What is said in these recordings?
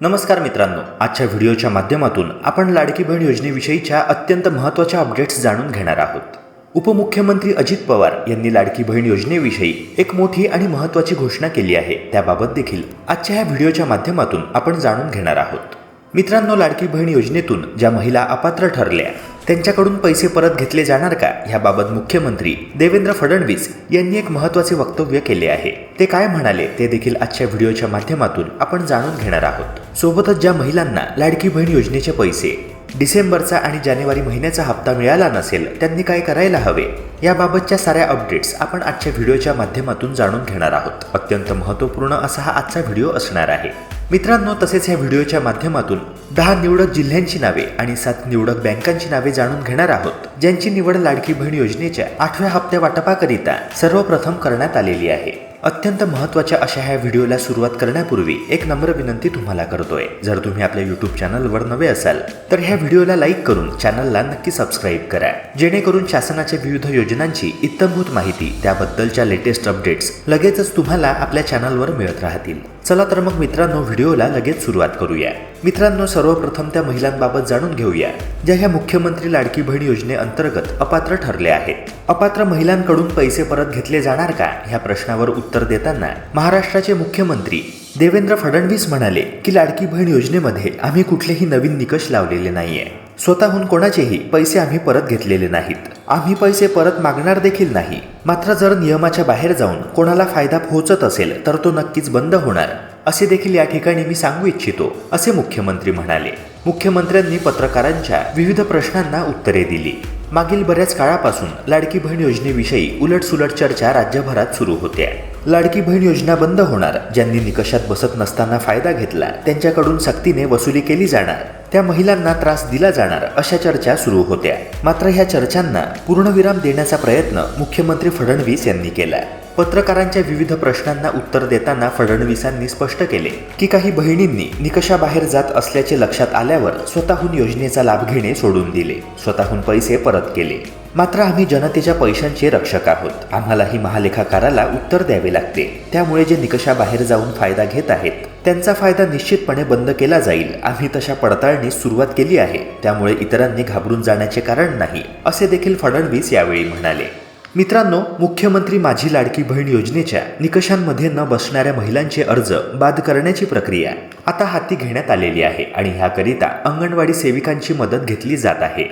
नमस्कार मित्रांनो आजच्या व्हिडिओच्या माध्यमातून आपण लाडकी बहीण योजनेविषयीच्या अत्यंत महत्त्वाच्या अपडेट्स जाणून घेणार आहोत. उपमुख्यमंत्री अजित पवार यांनी लाडकी बहीण योजनेविषयी एक मोठी आणि महत्त्वाची घोषणा केली आहे. त्याबाबत देखील आजच्या ह्या व्हिडिओच्या माध्यमातून आपण जाणून घेणार आहोत. मित्रांनो लाडकी बहीण योजनेतून ज्या महिला अपात्र ठरल्या त्यांच्याकडून पैसे परत घेतले जाणार का? ह्याबाबत मुख्यमंत्री देवेंद्र फडणवीस यांनी एक महत्त्वाचे वक्तव्य केले आहे. ते काय म्हणाले ते देखील आजच्या व्हिडिओच्या माध्यमातून आपण जाणून घेणार आहोत. सोबतच ज्या महिलांना लाडकी बहीण योजनेचे पैसे डिसेंबरचा आणि जानेवारी महिन्याचा हप्ता मिळाला नसेल त्यांनी काय करायला हवे? याबाबतच्या साऱ्या अपडेट्स आपण आजच्या व्हिडिओच्या माध्यमातून जाणून घेणार आहोत. अत्यंत महत्त्वपूर्ण असा हा आजचा व्हिडिओ असणार आहे. मित्रांनो तसेच ह्या व्हिडिओच्या माध्यमातून दहा निवडक जिल्ह्यांची नावे आणि सात निवडक बँकांची नावे जाणून घेणार आहोत ज्यांची निवड लाडकी बहीण योजनेच्या आठव्या हप्त्या वाटपाकरिता सर्वप्रथम करण्यात आलेली आहे. अत्यंत महत्त्वाच्या अशा ह्या व्हिडिओला सुरुवात करण्यापूर्वी एक नम्र विनंती तुम्हाला करतोय. जर तुम्ही आपल्या युट्यूब चॅनलवर नवे असाल तर ह्या व्हिडिओला लाईक करून चॅनलला नक्की सबस्क्राईब करा. जेणेकरून शासनाच्या विविध योजनांची इत्तमभूत माहिती त्याबद्दलच्या लेटेस्ट अपडेट्स लगेचच तुम्हाला आपल्या चॅनलवर मिळत राहतील. चला तर मग मित्रांनो व्हिडिओला लगेच सुरुवात करूया. मित्रांनो सर्वप्रथम त्या महिलांबाबत जाणून घेऊया ज्या ह्या मुख्यमंत्री लाडकी बहीण योजनेअंतर्गत अपात्र ठरल्या आहेत. अपात्र महिलांकडून पैसे परत घेतले जाणार का? ह्या प्रश्नावर उत्तर देताना महाराष्ट्राचे मुख्यमंत्री देवेंद्र फडणवीस म्हणाले की लाडकी बहीण योजनेमध्ये आम्ही कुठलेही नवीन निकष लावलेले नाहीये. स्वतःहून कोणाचेही पैसे आम्ही परत घेतलेले नाहीत. आम्ही पैसे परत मागणार देखील नाही. मात्र जर नियमाच्या बाहेर जाऊन कोणाला फायदा पोहोचत असेल तर तो नक्कीच बंद होणार. असे देखील या ठिकाणी मी सांगू इच्छितो असे मुख्यमंत्री म्हणाले. मुख्यमंत्र्यांनी पत्रकारांच्या विविध प्रश्नांना उत्तरे दिली. मागील बऱ्याच काळापासून लाडकी बहीण योजनेविषयी उलटसुलट चर्चा राज्यभरात सुरू होत्या. लाडकी बहीण योजना बंद होणार ज्यांनी निकषात बसत नसताना फायदा घेतला त्यांच्याकडून सक्तीने वसुली केली जाणार त्या महिलांना त्रास दिला जाणार अशा चर्चा सुरू होत्या. मात्र ह्या चर्चांना पूर्णविराम देण्याचा प्रयत्न मुख्यमंत्री फडणवीस यांनी केला. पत्रकारांच्या विविध प्रश्नांना उत्तर देताना फडणवीसांनी स्पष्ट केले की काही बहिणींनी निकषाबाहेर जात असल्याचे लक्षात आल्यावर स्वतःहून योजनेचा लाभ घेणे सोडून दिले. स्वतःहून पैसे परत केले. मात्र आम्ही जनतेच्या पैशांचे रक्षक आहोत. आम्हालाही महालेखाकाराला उत्तर द्यावे लागते. त्यामुळे जे निकषाबाहेर जाऊन फायदा घेत आहेत त्यांचा फायदा निश्चितपणे बंद केला जाईल. आम्ही तशा पडताळणीस सुरुवात केली आहे. त्यामुळे इतरांनी घाबरून जाण्याचे कारण नाही असे देखील फडणवीस यावेळी म्हणाले. मित्रांनो मुख्यमंत्री माझी लाडकी बहीण योजनेच्या निकषांमध्ये न बसणाऱ्या महिलांचे अर्ज बाद करण्याची प्रक्रिया आता हाती घेण्यात आलेली आहे आणि ह्याकरिता अंगणवाडी सेविकांची मदत घेतली जात आहे.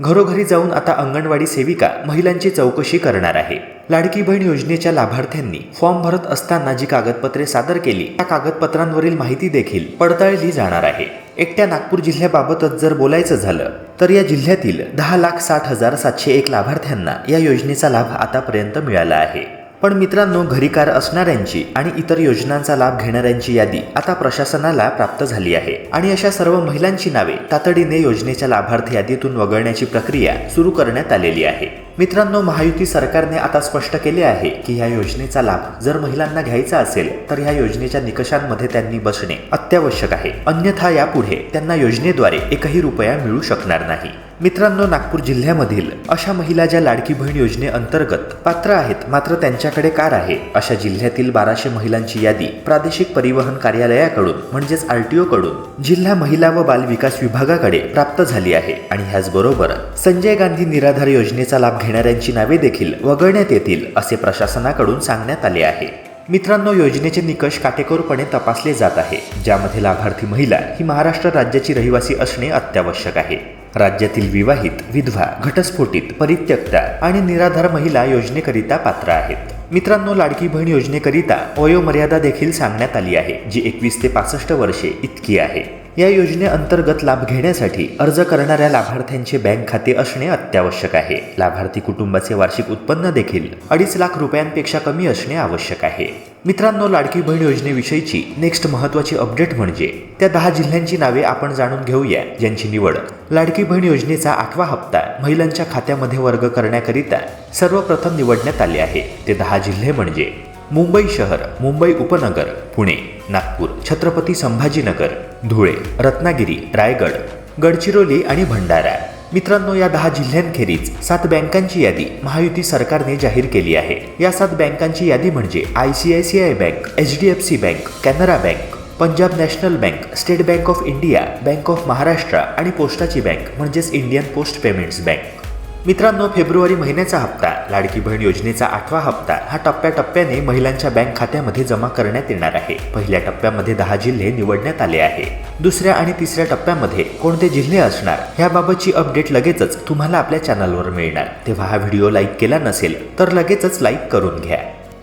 घरोघरी जाऊन आता अंगणवाडी सेविका महिलांची चौकशी करणार आहे. लाडकी बहीण योजनेच्या लाभार्थ्यांनी फॉर्म भरत असताना जी कागदपत्रे सादर केली त्या कागदपत्रांवरील माहिती देखील पडताळली जाणार आहे. एकट्या नागपूर जिल्ह्याबाबतच जर बोलायचं झालं तर या जिल्ह्यातील दहा लाख साठ हजार सातशे एक लाभार्थ्यांना या योजनेचा लाभ आतापर्यंत मिळाला आहे. पण मित्रांनो घरी कार असणाऱ्यांची आणि इतर योजनांचा लाभ घेणाऱ्यांची यादी आता प्रशासनाला प्राप्त झाली आहे. आणि अशा सर्व महिलांची नावे तातडीने योजनेच्या लाभार्थी यादीतून वगळण्याची प्रक्रिया सुरू करण्यात आलेली आहे. मित्रांनो महायुती सरकारने आता स्पष्ट केले आहे की ह्या योजनेचा लाभ जर महिलांना घ्यायचा असेल तर ह्या योजनेच्या निकषांमध्ये त्यांनी बसणे अत्यावश्यक आहे. अन्यथा यापुढे त्यांना योजनेद्वारे एकही रुपया मिळू शकणार नाही. मित्रांनो नागपूर जिल्ह्यामधील अशा महिला ज्या लाडकी बहीण योजनेअंतर्गत पात्र आहेत मात्र त्यांच्याकडे कार आहे अशा जिल्ह्यातील बाराशे महिलांची यादी प्रादेशिक परिवहन कार्यालयाकडून म्हणजेच आरटीओ कडून जिल्हा महिला व बाल विकास विभागाकडे प्राप्त झाली आहे. आणि ह्याचबरोबर संजय गांधी निराधार योजनेचा लाभ घेणाऱ्यांची नावे देखील वगळण्यात येतील असे प्रशासनाकडून सांगण्यात आले आहे. मित्रांनो योजनेचे निकष काटेकोरपणे तपासले जात आहे ज्यामध्ये लाभार्थी महिला ही महाराष्ट्र राज्याची रहिवासी असणे अत्यावश्यक आहे. राज्यातील विवाहित विधवा घटस्फोटित परित्यक्ता आणि निराधार महिला योजनेकरिता पात्र आहेत. मित्रांनो लाडकी बहीण योजनेकरिता वयोमर्यादा देखील सांगण्यात आली आहे जी एकवीस ते पासष्ट वर्षे इतकी आहे. या योजनेअंतर्गत लाभ घेण्यासाठी अर्ज करणाऱ्या लाभार्थ्यांचे बँक खाते असणे अत्यावश्यक आहे. लाभार्थी कुटुंबाचे वार्षिक उत्पन्न देखील अडीच लाख रुपयांपेक्षा कमी असणे आवश्यक आहे. मित्रांनो लाडकी बहीण योजनेविषयीची नेक्स्ट महत्त्वाची अपडेट म्हणजे त्या दहा जिल्ह्यांची नावे आपण जाणून घेऊया. ज्यांची निवड लाडकी बहीण योजनेचा आठवा हप्ता महिलांच्या खात्यामध्ये वर्ग करण्याकरिता सर्वप्रथम निवडण्यात आले आहे. ते दहा जिल्हे म्हणजे मुंबई शहर मुंबई उपनगर पुणे नागपूर छत्रपती संभाजीनगर धुळे रत्नागिरी रायगड गडचिरोली आणि भंडारा. मित्रांनो या दहा जिल्ह्यांखेरीज सात बँकांची यादी महायुती सरकारने जाहीर केली आहे. या सात बँकांची यादी म्हणजे I C I C I bank H D F C bank Canara bank Punjab national bank state bank of India bank of Maharashtra आणि पोस्टाची बँक म्हणजेच इंडियन पोस्ट पेमेंट्स बँक. मित्रांनो फेब्रुवारी महिन्याचा हप्ता लाडकी बहीण योजनेचा आठवा हप्ता हा टप्प्याटप्प्याने महिलांच्या बँक खात्यामध्ये जमा करण्यात येणार आहे. पहिल्या टप्प्यामध्ये दहा जिल्हे निवडण्यात आले आहे. दुसऱ्या आणि तिसऱ्या टप्प्यामध्ये कोणते जिल्हे असणार ह्याबाबतची अपडेट लगेचच तुम्हाला आपल्या चॅनलवर मिळणार. तेव्हा हा व्हिडिओ लाईक केला नसेल तर लगेचच लाईक करून घ्या.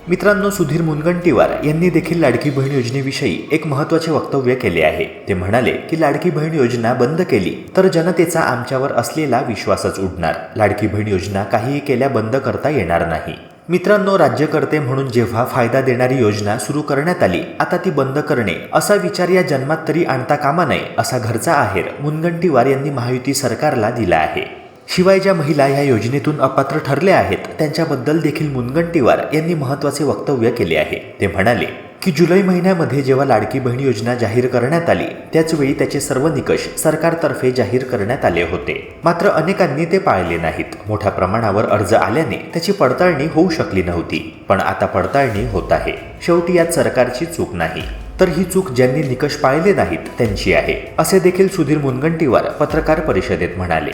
मित्रांनो सुधीर मुनगंटीवार यांनी देखील लाडकी बहीण योजनेविषयी एक महत्त्वाचे वक्तव्य केले आहे. ते म्हणाले की लाडकी बहीण योजना बंद केली तर जनतेचा आमच्यावर असलेला विश्वासच उडणार. लाडकी बहीण योजना काहीही केल्या बंद करता येणार नाही. मित्रांनो राज्यकर्ते म्हणून जेव्हा फायदा देणारी योजना सुरू करण्यात आली आता ती बंद करणे असा विचार या जन्मात तरी आणता कामा नये असा घरचा आहेर मुनगंटीवार यांनी महायुती सरकारला दिला आहे. शिवाय ज्या महिला या योजनेतून अपात्र ठरल्या आहेत. त्यांच्याबद्दल देखील मुनगंटीवार यांनी महत्त्वाचे वक्तव्य केले आहे. ते म्हणाले की जुलै महिन्यामध्ये जेव्हा लाडकी बहीण योजना जाहीर करण्यात आली त्याचवेळी त्याचे सर्व निकष सरकारतर्फे जाहीर करण्यात आले होते. मात्र अनेकांनी ते पाळले नाहीत. मोठ्या प्रमाणावर अर्ज आल्याने त्याची पडताळणी होऊ शकली नव्हती. पण आता पडताळणी होत आहे. शेवटी यात सरकारची चूक नाही. तर ही चूक ज्यांनी निकष पाळले नाहीत त्यांची आहे असे देखील सुधीर मुनगंटीवार पत्रकार परिषदेत म्हणाले.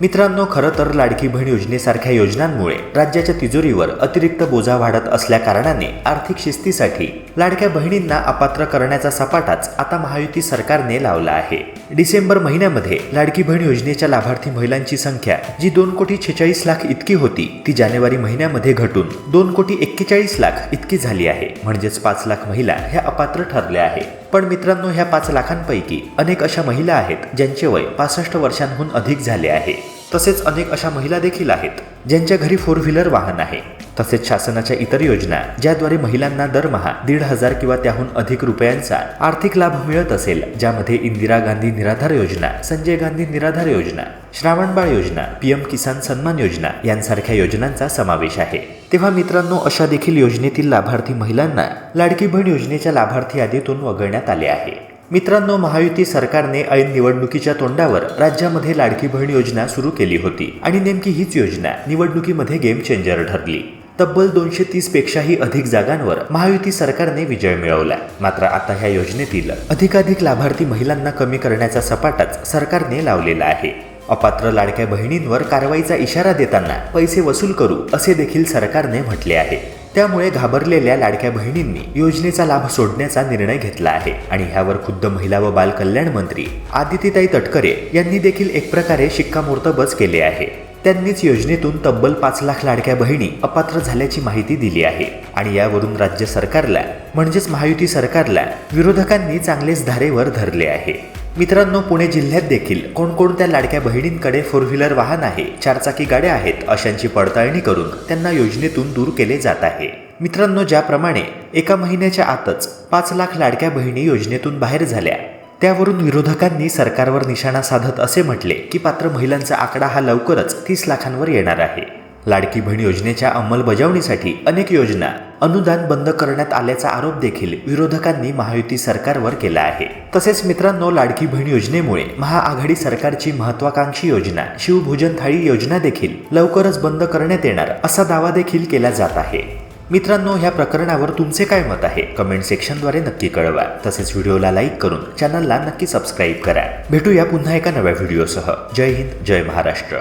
मित्रांनो खरं तर लाडकी बहीण योजनेसारख्या योजनांमुळे राज्याच्या तिजोरीवर अतिरिक्त बोजा वाढत असल्या कारणाने आर्थिक शिस्तीसाठी लाडक्या बहिणींना अपात्र करण्याचा सपाटाच आता महायुती सरकारने लावला आहे. डिसेंबर महिन्यामध्ये लाडकी बहीण योजनेच्या लाभार्थी महिलांची संख्या जी दोन कोटी छेचाळीस लाख इतकी होती ती जानेवारी महिन्यामध्ये घटून दोन कोटी एक्केचाळीस लाख इतकी झाली आहे. म्हणजेच पाच लाख महिला ह्या अपात्र ठरल्या आहे पण मित्रांनो ह्या पाच लाखांपैकी अनेक अशा महिला आहेत ज्यांचे वय पासष्ट वर्षांहून अधिक झाले आहे. तसेच अनेक अशा महिला देखील आहेत ज्यांच्या घरी फोर व्हीलर वाहन आहे. तसेच शासनाच्या इतर योजना ज्याद्वारे महिलांना दरमहा दीड हजार किंवा त्याहून अधिक रुपयांचा आर्थिक लाभ मिळत असेल ज्यामध्ये इंदिरा गांधी निराधार योजना संजय गांधी निराधार योजना श्रावणबाळ योजना पीएम किसान सन्मान योजना यांसारख्या योजनांचा समावेश आहे. तेव्हा मित्रांनो अशा देखील योजनेतील लाभार्थी महिलांना लाडकी बहीण योजनेच्या लाभार्थी यादीतून वगळण्यात आले आहे. मित्रांनो महायुती सरकारने ऐन निवडणुकीच्या तोंडावर राज्यामध्ये लाडकी बहीण योजना सुरू केली होती आणि नेमकी हीच योजना निवडणुकीमध्ये गेम चेंजर ठरली. तब्बल दोनशे तीस पेक्षाही अधिक जागांवर महायुती सरकारने विजय मिळवला. मात्र आता ह्या योजनेतील अधिकाधिक लाभार्थी महिलांना कमी करण्याचा सपाटाच सरकारने लावलेला आहे. अपात्र लाडक्या बहिणींवर कारवाईचा इशारा देताना पैसे वसूल करू असे देखील सरकारने म्हटले आहे. त्यामुळे घाबरलेल्या लाडक्या बहिणींनी योजनेचा लाभ सोडण्याचा निर्णय घेतला आहे. आणि ह्यावर खुद्द महिला व बालकल्याण मंत्री आदितीताई तटकरे यांनी देखील एक प्रकारे शिक्कामोर्तबच केले आहे. त्यांनीच योजनेतून तब्बल पाच लाख लाडक्या बहिणी अपात्र झाल्याची माहिती दिली आहे. आणि यावरून राज्य सरकारला म्हणजेच महायुती सरकारला विरोधकांनी चांगलेच धारेवर धरले आहे. मित्रांनो पुणे जिल्ह्यात देखील कोणकोणत्या लाडक्या बहिणींकडे फोर व्हीलर वाहन आहे चारचाकी गाड्या आहेत अशांची पडताळणी करून त्यांना योजनेतून दूर केले जात आहे. मित्रांनो ज्याप्रमाणे एका महिन्याच्या आतच पाच लाख लाडक्या बहिणी योजनेतून बाहेर झाल्या त्यावरून विरोधकांनी सरकारवर निशाणा साधत असे म्हटले की पात्र महिलांचा आकडा हा लवकरच तीस लाखांवर येणार आहे. लाडकी बहीण योजनेच्या अंमलबजावणीसाठी अनेक योजना. अनुदान बंद करण्यात आल्याचा आरोप देखील विरोधकांनी महायुती सरकारवर केला आहे. तसेच मित्रांनो लाडकी बहीण योजनेमुळे महाआघाडी सरकारची महत्वाकांक्षी योजना शिवभोजन थाळी योजना देखील लवकरच बंद करण्यात येणार असा दावा देखील केला जात आहे. मित्रांनो ह्या प्रकरणावर तुमचे काय मत आहे? कमेंट सेक्शनद्वारे नक्की कळवा. तसेच व्हिडिओला लाईक करून चॅनलला नक्की सबस्क्राईब करा. भेटूया पुन्हा एका नव्या व्हिडिओसह. जय हिंद जय महाराष्ट्र.